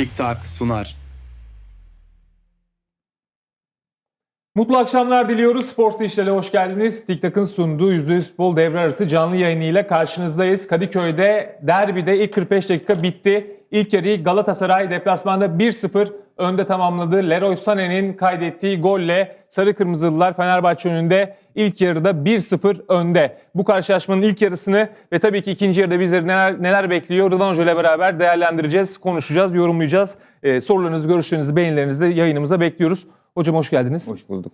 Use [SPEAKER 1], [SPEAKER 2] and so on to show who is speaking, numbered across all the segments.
[SPEAKER 1] Tik Tak sunar.
[SPEAKER 2] Mutlu akşamlar diliyoruz. Spor Dişler'e hoş geldiniz. TikTok'ın sunduğu %100 futbol devre arası canlı yayınıyla karşınızdayız. Kadıköy'de derbide ilk 45 dakika bitti. İlk yarıyı Galatasaray deplasmanda 1-0 önde tamamladı. Leroy Sané'nin kaydettiği golle Sarı Kırmızılılar Fenerbahçe önünde ilk yarıda 1-0 önde. Bu karşılaşmanın ilk yarısını ve tabii ki ikinci yarıda bizleri neler, neler bekliyor Rıdvan Hoca ile beraber değerlendireceğiz, konuşacağız, yorumlayacağız. Ee, sorularınızı, görüşlerinizi, beğenilerinizi de yayınımıza bekliyoruz. Hocam hoş geldiniz.
[SPEAKER 3] Hoş bulduk.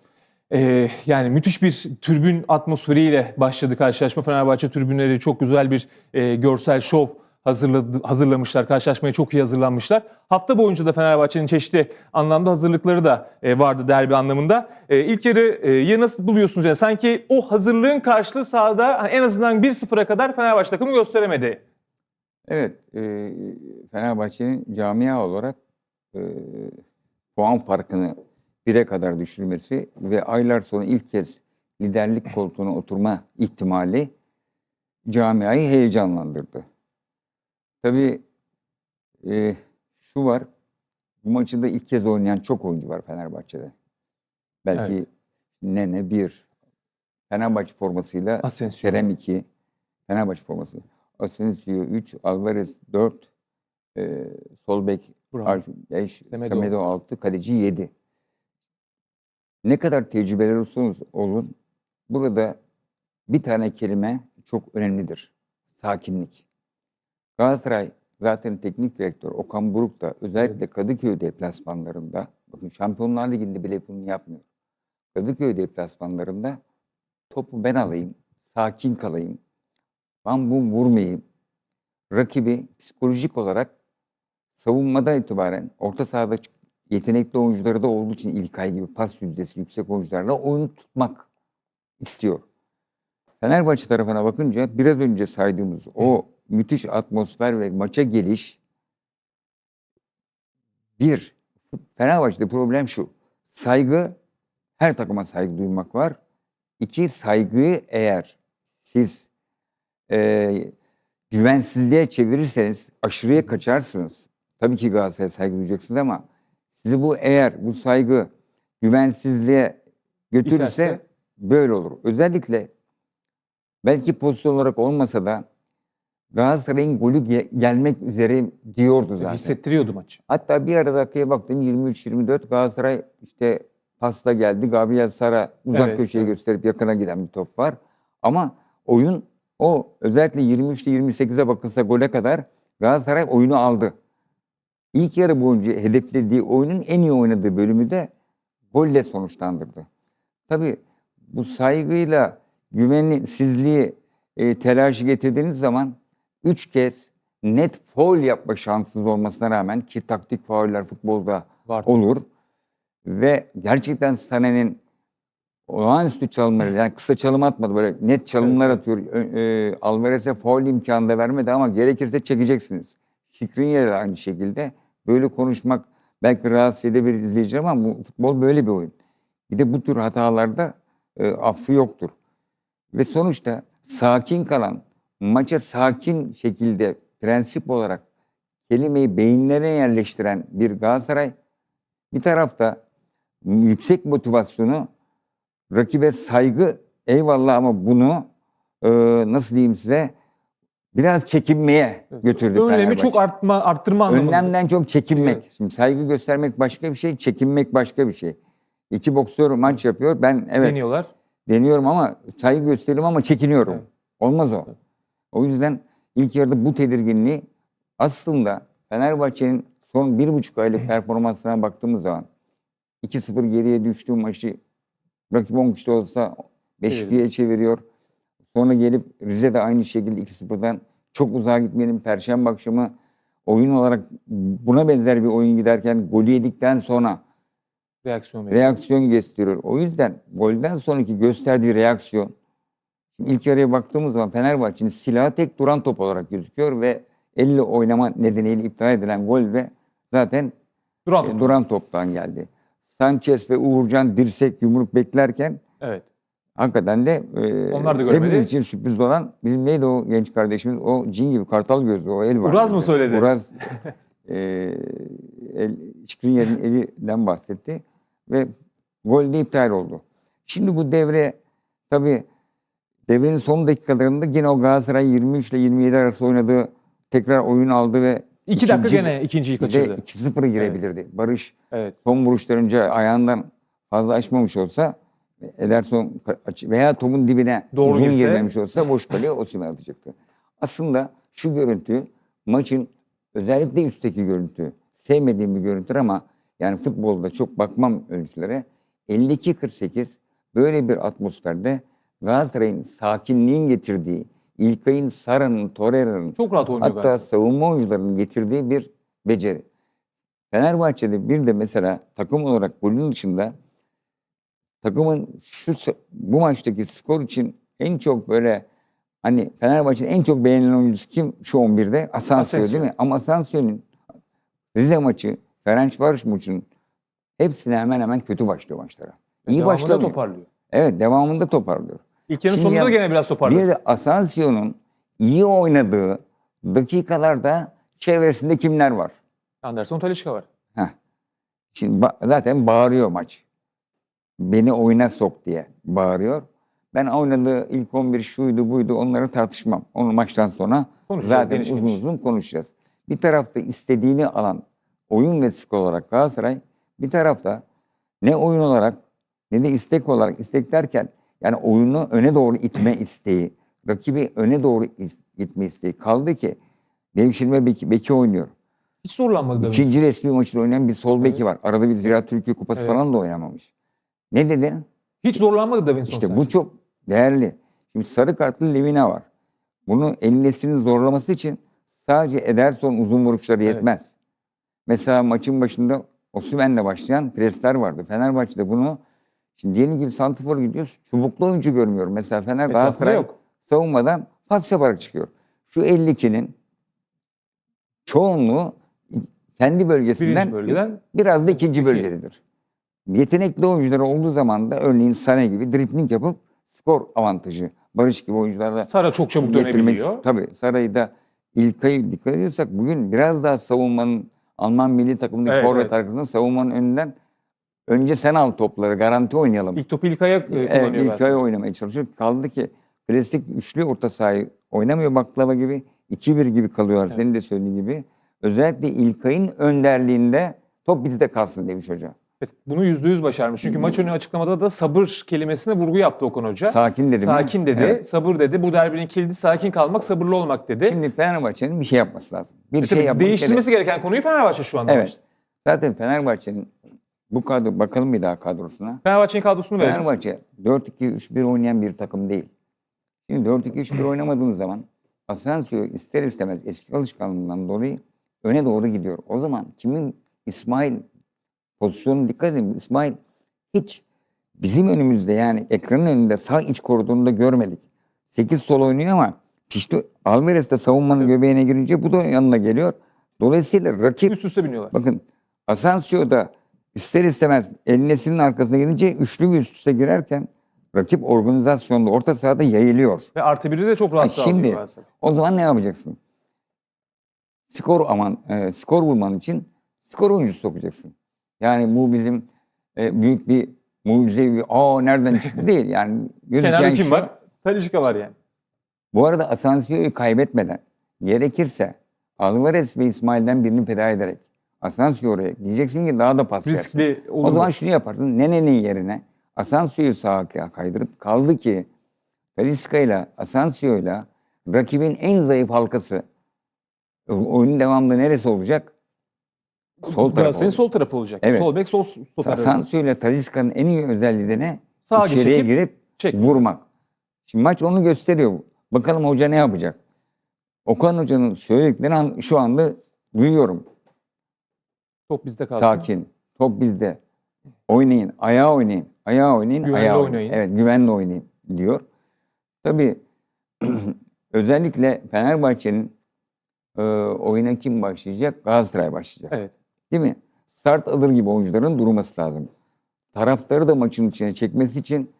[SPEAKER 2] Ee, yani müthiş bir tribün atmosferiyle başladı karşılaşma. Fenerbahçe tribünleri çok güzel bir e, görsel şov hazırladı, hazırlamışlar. Karşılaşmaya çok iyi hazırlanmışlar. Hafta boyunca da Fenerbahçe'nin çeşitli anlamda hazırlıkları da e, vardı derbi anlamında. E, ilk yarıyı nasıl buluyorsunuz? Yani sanki o hazırlığın karşılığı sahada hani en azından 1-0'a kadar Fenerbahçe takımı gösteremedi.
[SPEAKER 3] Evet, e, Fenerbahçe'nin camia olarak e, puan farkını bire kadar düşürmesi ve aylar sonra ilk kez liderlik koltuğuna oturma ihtimali camiayı heyecanlandırdı. Tabii e, şu var, bu maçı da ilk kez oynayan çok oyuncu var Fenerbahçe'de. Belki
[SPEAKER 2] Evet.
[SPEAKER 3] Nene bir, Fenerbahçe formasıyla
[SPEAKER 2] Asensio.
[SPEAKER 3] Kerem 2, Fenerbahçe forması. Asensio 3, Alvarez 4, e, sol bek
[SPEAKER 2] Bravo.
[SPEAKER 3] 5,
[SPEAKER 2] Semedo.
[SPEAKER 3] Semedo 6, kaleci 7. Ne kadar tecrübeler olursanız olun, burada bir tane kelime çok önemlidir. Sakinlik. Galatasaray zaten teknik direktör Okan Buruk da özellikle Kadıköy deplasmanlarında, bakın Şampiyonlar Ligi'nde bile bunu yapmıyor. Kadıköy deplasmanlarında topu ben alayım, sakin kalayım, ben bu vurmayayım. Rakibi psikolojik olarak savunmadan itibaren orta sahada yetenekli oyuncuları da olduğu için İlkay gibi pas yüzdesi yüksek oyuncularla oyunu tutmak istiyor. Fenerbahçe tarafına bakınca biraz önce saydığımız o müthiş atmosfer ve maça geliş bir, Fenerbahçe'de problem şu. Saygı, her takıma saygı duymak var. İki, saygıyı eğer siz e, güvensizliğe çevirirseniz, aşırıya kaçarsınız. Tabii ki Galatasaray'a saygı duyacaksınız ama sizi bu eğer bu saygı güvensizliğe götürürse
[SPEAKER 2] İterse?
[SPEAKER 3] böyle olur. Özellikle belki pozisyon olarak olmasa da Galatasaray'ın golü ge- gelmek üzere diyordu zaten.
[SPEAKER 2] Hissettiriyordu maçı.
[SPEAKER 3] Hatta bir ara dakikaya baktım 23-24 Galatasaray işte pasta geldi. Gabriel Sara uzak
[SPEAKER 2] Evet,
[SPEAKER 3] köşeye gösterip yakına giden bir top var. Ama oyun o özellikle 23'te 28'e bakılsa gole kadar Galatasaray oyunu aldı. İlk yarı boyunca hedeflediği oyunun en iyi oynadığı bölümü de golle sonuçlandırdı. Tabii bu saygıyla güvensizliği e, telaşı getirdiğiniz zaman üç kez net foul yapma şanssız olmasına rağmen ki taktik fauller futbolda
[SPEAKER 2] Vardı.
[SPEAKER 3] olur ve gerçekten Sané'nin olağanüstü çalımları yani kısa çalım atmadı böyle net çalımlar atıyor. Ö- E, Alvarez'e faul imkanı da vermedi ama gerekirse çekeceksiniz. Şikrinya'da da aynı şekilde böyle konuşmak belki rahatsız edebilir izleyici ama bu futbol böyle bir oyun. Bir de bu tür hatalarda e, affı yoktur. Ve sonuçta sakin kalan, maça sakin şekilde prensip olarak kelimeyi beyinlerine yerleştiren bir Galatasaray bir tarafta yüksek motivasyonu, rakibe saygı eyvallah ama bunu e, nasıl diyeyim size biraz çekinmeye götürdü
[SPEAKER 2] Önlemi
[SPEAKER 3] Fenerbahçe.
[SPEAKER 2] çok artma, arttırma anlamında.
[SPEAKER 3] Önlemden çok çekinmek.
[SPEAKER 2] Evet.
[SPEAKER 3] Şimdi saygı göstermek başka bir şey, çekinmek başka bir şey. İki boksör maç yapıyor. Ben evet
[SPEAKER 2] deniyorlar.
[SPEAKER 3] deniyorum ama saygı gösteriyorum ama çekiniyorum.
[SPEAKER 2] Evet.
[SPEAKER 3] Olmaz o. O yüzden ilk yarıda bu tedirginliği aslında Fenerbahçe'nin son bir buçuk aylık performansına baktığımız zaman 2-0 geriye düştüğü maçı rakip 10 kişi olsa 5-2'ye çeviriyor. Sonra gelip Rize'de aynı şekilde 2-0'dan çok uzağa gitmeyelim. Perşembe akşamı oyun olarak buna benzer bir oyun giderken golü yedikten sonra
[SPEAKER 2] Reaksiyon
[SPEAKER 3] reaksiyon gösteriyor. O yüzden golden sonraki gösterdiği reaksiyon şimdi ilk yarıya baktığımız zaman Fenerbahçe'nin silahı tek duran top olarak gözüküyor ve elle oynama nedeniyle iptal edilen gol ve zaten
[SPEAKER 2] Duran
[SPEAKER 3] e, duran toptan geldi. Sanchez ve Uğurcan dirsek yumruk beklerken
[SPEAKER 2] Evet.
[SPEAKER 3] hakikaten de e,
[SPEAKER 2] Onlar da görmedi.
[SPEAKER 3] için sürpriz olan bizim neydi o genç kardeşimiz o cin gibi kartal gözlü o el var.
[SPEAKER 2] Uraz mı söyledi?
[SPEAKER 3] Uraz e, el, Skriniar'ın elinden bahsetti ve gol de iptal oldu. Şimdi bu devre tabii devrenin son dakikalarında yine o Galatasaray 23 ile 27 arası oynadığı tekrar oyun aldı ve
[SPEAKER 2] İki dakika
[SPEAKER 3] ikinci-
[SPEAKER 2] gene ikinciyi kaçırdı.
[SPEAKER 3] 2-0 girebilirdi. Barış
[SPEAKER 2] Evet.
[SPEAKER 3] son vuruşlarınca ayağından fazla açmamış olsa Ederson veya topun dibine
[SPEAKER 2] Doğru
[SPEAKER 3] uzun
[SPEAKER 2] girse-
[SPEAKER 3] girmemiş olsa boş kaleye Osimhen atacaktı. Aslında şu görüntü maçın özellikle üstteki görüntü sevmediğim bir görüntüdür ama yani futbolda çok bakmam ölçülere 52-48 böyle bir atmosferde Galatasaray'ın sakinliğin getirdiği İlkay'ın, Sara'nın, Torreira'nın
[SPEAKER 2] Çok rahat oynuyor
[SPEAKER 3] Hatta
[SPEAKER 2] Galatasaray.
[SPEAKER 3] savunma oyuncularının getirdiği bir beceri. Fenerbahçe'de bir de mesela takım olarak golün dışında takımın şu bu maçtaki skor için en çok böyle hani Fenerbahçe'nin en çok beğenilen oyuncusu kim şu 11'de? Asensio
[SPEAKER 2] Asensio.
[SPEAKER 3] değil mi? Ama Asensio'nun Rize maçı, Ferencvaros maçının hepsine hemen hemen kötü başlıyor maçlara. İyi
[SPEAKER 2] Devamında
[SPEAKER 3] başlamıyor.
[SPEAKER 2] toparlıyor.
[SPEAKER 3] Evet devamında toparlıyor.
[SPEAKER 2] İlk yarının sonunda da gene biraz toparladı.
[SPEAKER 3] Bir de Asensio'nun iyi oynadığı dakikalarda çevresinde kimler var?
[SPEAKER 2] Anderson Talisca var.
[SPEAKER 3] Heh. Şimdi ba- zaten bağırıyor maç. Beni oyuna sok diye bağırıyor. Ben oynadığı ilk 11 şuydu buydu onları tartışmam. Onu maçtan sonra zaten uzun
[SPEAKER 2] geniş.
[SPEAKER 3] uzun konuşacağız. Bir tarafta istediğini alan oyun ve skor olarak Galatasaray, bir tarafta ne oyun olarak ne de istek olarak istek derken yani oyunu öne doğru itme isteği, rakibi öne doğru itme isteği kaldı ki devşirme beki, beki oynuyor.
[SPEAKER 2] Hiç zorlanmadı.
[SPEAKER 3] İkinci resmi maçını oynayan bir sol beki var. Arada bir Ziraat Türkiye Kupası
[SPEAKER 2] Evet.
[SPEAKER 3] falan da oynamamış. Ne dedin?
[SPEAKER 2] Hiç zorlanmadı Davinson
[SPEAKER 3] İşte bu çok değerli. Şimdi sarı kartlı Levina var. Bunu Elnes'in zorlaması için sadece Ederson uzun vuruşları
[SPEAKER 2] Evet.
[SPEAKER 3] yetmez. Mesela maçın başında Osimhen'le başlayan presler vardı. Fenerbahçe'de bunu şimdi diyelim ki santifor gidiyoruz. Çubuklu oyuncu görmüyorum. Mesela Fener
[SPEAKER 2] Etrafında
[SPEAKER 3] Galatasaray
[SPEAKER 2] yok.
[SPEAKER 3] savunmadan pas yaparak çıkıyor. Şu 52'nin çoğunluğu kendi bölgesinden
[SPEAKER 2] Birinci bölgeden
[SPEAKER 3] biraz da ikinci
[SPEAKER 2] İki.
[SPEAKER 3] bölgededir. Yetenekli oyuncular olduğu zaman da örneğin Sane gibi dripling yapıp skor avantajı. Barış gibi oyuncularla
[SPEAKER 2] Sara çok çabuk
[SPEAKER 3] getirmek
[SPEAKER 2] dönebiliyor.
[SPEAKER 3] Tabii Saray'da İlkay'ı dikkat ediyorsak bugün biraz daha savunmanın Alman milli takımındaki
[SPEAKER 2] Evet,
[SPEAKER 3] forvet
[SPEAKER 2] evet.
[SPEAKER 3] arkasından savunmanın önünden önce sen al topları garanti oynayalım.
[SPEAKER 2] İlk topu İlkay'a e,
[SPEAKER 3] Evet,
[SPEAKER 2] kullanıyor
[SPEAKER 3] İlkay
[SPEAKER 2] Galatasaray.
[SPEAKER 3] oynamaya çalışıyor. Kaldı ki klasik üçlü orta sahayı oynamıyor baklava gibi. 2-1 gibi kalıyorlar senin de söylediğin gibi. Özellikle İlkay'ın önderliğinde top bizde kalsın demiş hoca.
[SPEAKER 2] Evet, bunu yüzde yüz başarmış. Çünkü maç önü açıklamada da sabır kelimesine vurgu yaptı Okan Hoca.
[SPEAKER 3] Sakin dedim.
[SPEAKER 2] Sakin dedi,
[SPEAKER 3] Evet.
[SPEAKER 2] sabır dedi. Bu derbinin kilidi sakin kalmak, sabırlı olmak dedi.
[SPEAKER 3] Şimdi Fenerbahçe'nin bir şey yapması lazım. Bir
[SPEAKER 2] E
[SPEAKER 3] şey yapmak
[SPEAKER 2] değiştirmesi gereken konuyu Fenerbahçe şu anda.
[SPEAKER 3] Evet.
[SPEAKER 2] başladı.
[SPEAKER 3] Zaten Fenerbahçe'nin bu kadro bakalım bir daha kadrosuna.
[SPEAKER 2] Fenerbahçe'nin kadrosunu verelim.
[SPEAKER 3] Fenerbahçe 4-2-3-1 oynayan bir takım değil. Şimdi 4-2-3-1 oynamadığınız zaman Asensio ister istemez eski alışkanlığından dolayı öne doğru gidiyor. O zaman kimin İsmail pozisyonu dikkat edin. İsmail hiç bizim önümüzde yani ekranın önünde sağ iç koridorunda görmedik. 8 sol oynuyor ama işte Alvarez de savunmanın göbeğine girince bu da yanına geliyor. Dolayısıyla rakip
[SPEAKER 2] Üst üste biniyorlar.
[SPEAKER 3] Bakın Asensio da ister istemez elnesinin arkasına gelince üçlü bir üst üste girerken rakip organizasyonda orta sahada yayılıyor.
[SPEAKER 2] Ve artı biri de çok rahat
[SPEAKER 3] Ha, şimdi-. O zaman ne yapacaksın? Skor aman e, skor bulman için skor oyuncusu sokacaksın. Yani bu bizim e, büyük bir mucizevi bir aa nereden çıktı değil. Yani
[SPEAKER 2] Kenarda kim
[SPEAKER 3] şu-
[SPEAKER 2] var? Talisca var yani.
[SPEAKER 3] Bu arada Asensio'yu kaybetmeden gerekirse Alvarez ve İsmail'den birini feda ederek Asensio oraya diyeceksin ki daha da pas.
[SPEAKER 2] Riskli olur.
[SPEAKER 3] O zaman şunu yaparsın. Nene'nin yerine Asensio'yu sağa kaydırıp kaldı ki Talisca ile Asensio ile rakibin en zayıf halkası o- oyunun devamında neresi olacak? Sol taraf
[SPEAKER 2] Galatasaray'ın sol tarafı olacak.
[SPEAKER 3] Evet.
[SPEAKER 2] Sol bek, sol stoper.
[SPEAKER 3] Asensio ile Talisca'nın en iyi özelliği de ne?
[SPEAKER 2] Sağa
[SPEAKER 3] İçeriye
[SPEAKER 2] çekip
[SPEAKER 3] girip
[SPEAKER 2] çek.
[SPEAKER 3] vurmak. Şimdi maç onu gösteriyor. Bakalım hoca ne yapacak? Okan Hoca'nın söylediklerini şu anda duyuyorum.
[SPEAKER 2] Top bizde kalsın.
[SPEAKER 3] Sakin. Top bizde. Oynayın. Ayağa oynayın. Ayağa oynayın.
[SPEAKER 2] Güvenli
[SPEAKER 3] ayağa
[SPEAKER 2] oynayın.
[SPEAKER 3] Evet güvenle oynayın diyor. Tabii özellikle Fenerbahçe'nin e, oyuna kim başlayacak? Galatasaray başlayacak.
[SPEAKER 2] Evet.
[SPEAKER 3] Değil mi? Start alır gibi oyuncuların durması lazım. Taraftarı da maçın içine çekmesi için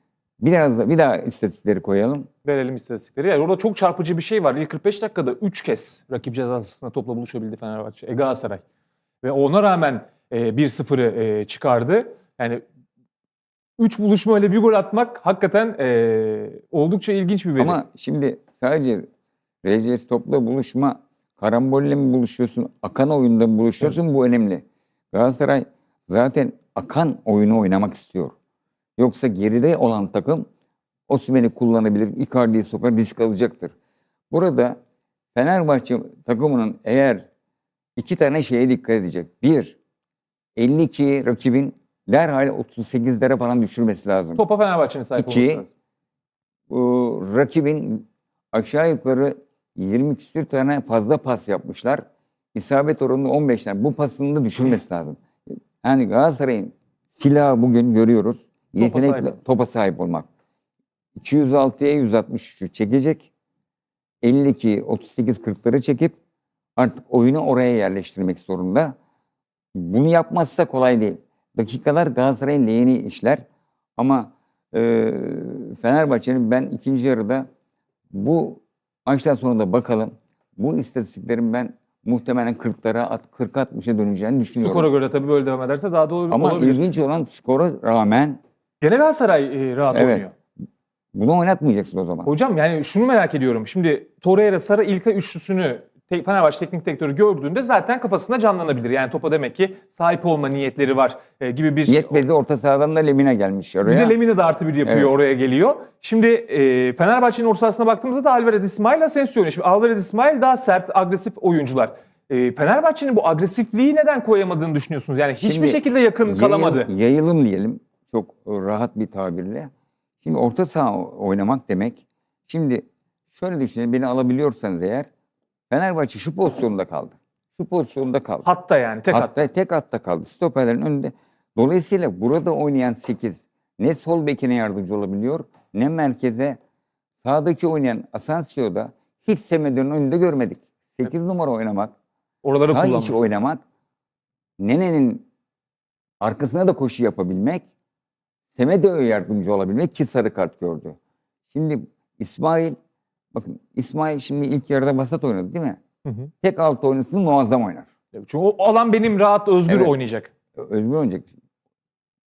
[SPEAKER 3] biraz da bir daha istatistikleri koyalım.
[SPEAKER 2] Verelim istatistikleri. Yani orada çok çarpıcı bir şey var. İlk 45 dakikada 3 kez rakip cezasına topla buluşabildi Fenerbahçe. E Galatasaray. Ve ona rağmen e, 1-0'ı e, çıkardı. Yani 3 buluşma öyle bir gol atmak hakikaten e, oldukça ilginç bir veri.
[SPEAKER 3] Ama şimdi sadece RC topla buluşma, karambolle mi buluşuyorsun, akan oyunda mı buluşuyorsun bu önemli. Galatasaray zaten akan oyunu oynamak istiyor. Yoksa geride olan takım Osimhen'i kullanabilir, Icardi'yi sokar, risk alacaktır. Burada Fenerbahçe takımının eğer iki tane şeye dikkat edecek. Bir, 52 rakibin derhal 38'lere falan düşürmesi lazım.
[SPEAKER 2] Topa Fenerbahçe'nin sahip
[SPEAKER 3] İki,
[SPEAKER 2] olması lazım.
[SPEAKER 3] bu rakibin aşağı yukarı 20 küsür tane fazla pas yapmışlar. İsabet oranı 15 tane. Bu pasını da düşürmesi lazım. Yani Galatasaray'ın silahı bugün görüyoruz.
[SPEAKER 2] Topa
[SPEAKER 3] Yetenekle
[SPEAKER 2] sahip.
[SPEAKER 3] topa sahip olmak. 206'ya 163'ü çekecek. 52, 38, 40'ları çekip artık oyunu oraya yerleştirmek zorunda. Bunu yapmazsa kolay değil. Dakikalar Galatasaray'ın lehine işler. Ama e, Fenerbahçe'nin ben ikinci yarıda bu maçtan sonra da bakalım. Bu istatistiklerin ben muhtemelen 40'lara, 40-60'a döneceğini düşünüyorum.
[SPEAKER 2] Skora göre tabii böyle devam ederse daha da olur-
[SPEAKER 3] Ama
[SPEAKER 2] olabilir.
[SPEAKER 3] ilginç olan skora rağmen
[SPEAKER 2] Gene Galatasaray e, rahat
[SPEAKER 3] Evet.
[SPEAKER 2] oynuyor.
[SPEAKER 3] bunu oynatmayacaksın o zaman.
[SPEAKER 2] Hocam yani şunu merak ediyorum. Şimdi Torreira, Sara, İlkay üçlüsünü Fenerbahçe teknik direktörü gördüğünde zaten kafasında canlanabilir. Yani topa demek ki sahip olma niyetleri var e, gibi bir
[SPEAKER 3] Yetmedi orta sahadan da Lemina gelmiş
[SPEAKER 2] Bir
[SPEAKER 3] oraya.
[SPEAKER 2] de Lemine de artı bir yapıyor
[SPEAKER 3] Evet.
[SPEAKER 2] oraya geliyor. Şimdi e, Fenerbahçe'nin orta sahasına baktığımızda da Alvarez İsmail Asensio. Şimdi Alvarez İsmail daha sert, agresif oyuncular. E, Fenerbahçe'nin bu agresifliği neden koyamadığını düşünüyorsunuz? Yani hiçbir
[SPEAKER 3] Şimdi
[SPEAKER 2] şekilde yakın
[SPEAKER 3] Yayıl-
[SPEAKER 2] kalamadı.
[SPEAKER 3] Yayılım diyelim çok rahat bir tabirle. Şimdi orta saha oynamak demek. Şimdi şöyle düşünün beni alabiliyorsanız eğer Fenerbahçe şu pozisyonda kaldı. Şu pozisyonda kaldı.
[SPEAKER 2] Hatta yani tek hat.
[SPEAKER 3] Hatta tek hatta kaldı. Stoperlerin önünde. Dolayısıyla burada oynayan 8 ne sol bekine yardımcı olabiliyor ne merkeze sağdaki oynayan Asensio'da hiç Semedo'nun önünde görmedik. 8 numara oynamak,
[SPEAKER 2] Oraları
[SPEAKER 3] sağ
[SPEAKER 2] kullanmış.
[SPEAKER 3] içi oynamak, Nene'nin arkasına da koşu yapabilmek, Semedo'ya yardımcı olabilmek ki sarı kart gördü. Şimdi İsmail, bakın İsmail şimdi ilk yarıda vasat oynadı değil mi?
[SPEAKER 2] Hı hı.
[SPEAKER 3] Tek altı oynasın muazzam oynar.
[SPEAKER 2] Çünkü o alan benim rahat, özgür
[SPEAKER 3] Evet.
[SPEAKER 2] oynayacak.
[SPEAKER 3] Özgür oynayacak.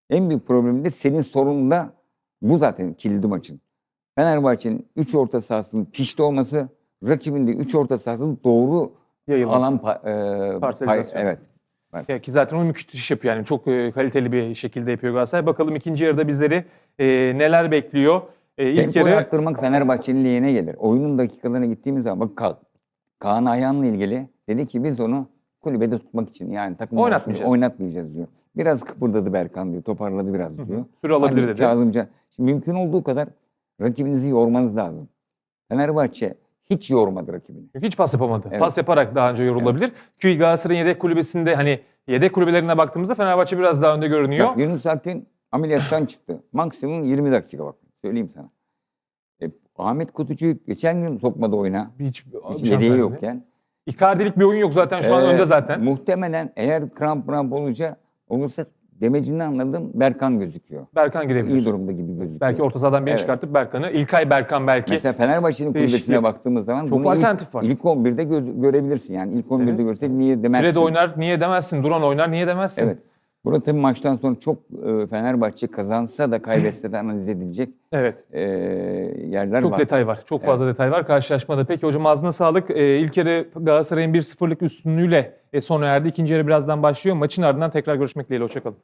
[SPEAKER 3] En büyük problemi de senin sorunun da bu zaten kilidi maçın. Fenerbahçe'nin 3 orta sahasının pişti olması, rakibin de 3 orta sahasının doğru
[SPEAKER 2] Yayılması.
[SPEAKER 3] alan pa- e,
[SPEAKER 2] Parselizasyon.
[SPEAKER 3] pay- evet.
[SPEAKER 2] Ya ki zaten o müthiş yapıyor yani çok e, kaliteli bir şekilde yapıyor Galatasaray. Bakalım ikinci yarıda bizleri e, neler bekliyor. E, ilk
[SPEAKER 3] Tempoyu
[SPEAKER 2] yarı
[SPEAKER 3] arttırmak Fenerbahçe'nin lehine gelir. Oyunun dakikalarına gittiğimiz zaman bak Ka- Kaan Ayhan'la ilgili dedi ki biz onu kulübede tutmak için yani takım
[SPEAKER 2] Oynatmayacağız.
[SPEAKER 3] oynatmayacağız diyor. Biraz kıpırdadı Berkan diyor. Toparladı biraz diyor.
[SPEAKER 2] süre alabilir dedi.
[SPEAKER 3] Kazımcan. Şimdi mümkün olduğu kadar rakibinizi yormanız lazım. Fenerbahçe hiç yormadı rakibini.
[SPEAKER 2] Hiç pas yapamadı.
[SPEAKER 3] Evet.
[SPEAKER 2] Pas yaparak daha önce yorulabilir. Ki Galatasaray'ın yedek kulübesinde hani yedek kulübelerine baktığımızda Fenerbahçe biraz daha önde görünüyor.
[SPEAKER 3] Bak, Yunus Akgün ameliyattan çıktı. Maksimum 20 dakika bak. Söyleyeyim sana. E, Ahmet Kutucu'yu geçen gün sokmadı oyuna.
[SPEAKER 2] Hiç,
[SPEAKER 3] Hiç yedeği
[SPEAKER 2] yok.
[SPEAKER 3] yokken.
[SPEAKER 2] Icardi'lik bir oyun yok zaten şu an
[SPEAKER 3] Ee,
[SPEAKER 2] önde zaten.
[SPEAKER 3] Muhtemelen eğer kramp kramp olunca olursa demecini anladım Berkan gözüküyor.
[SPEAKER 2] Berkan girebilir.
[SPEAKER 3] İyi durumda gibi gözüküyor.
[SPEAKER 2] Belki orta sahadan birini
[SPEAKER 3] Evet.
[SPEAKER 2] çıkartıp Berkan'ı. İlkay Berkan belki.
[SPEAKER 3] Mesela Fenerbahçe'nin kulübesine baktığımız zaman
[SPEAKER 2] Çok
[SPEAKER 3] bunu
[SPEAKER 2] alternatif
[SPEAKER 3] ilk,
[SPEAKER 2] var.
[SPEAKER 3] ilk 11'de göz- görebilirsin. Yani ilk 11'de
[SPEAKER 2] Evet.
[SPEAKER 3] görsek niye demezsin.
[SPEAKER 2] Fred oynar niye demezsin. Duran oynar niye demezsin.
[SPEAKER 3] Evet. Burada tabii maçtan sonra çok e, Fenerbahçe kazansa da kaybetse de analiz edilecek
[SPEAKER 2] Evet.
[SPEAKER 3] e, yerler
[SPEAKER 2] Çok
[SPEAKER 3] var.
[SPEAKER 2] detay var. Çok fazla detay var karşılaşmada. Peki hocam ağzına sağlık. Ee, ilk yarı Galatasaray'ın 1-0'lık üstünlüğüyle e, sona erdi. İkinci yarı birazdan başlıyor. Maçın ardından tekrar görüşmek dileğiyle. Hoşçakalın.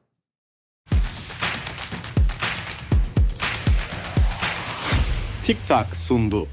[SPEAKER 1] Tik Tak sundu.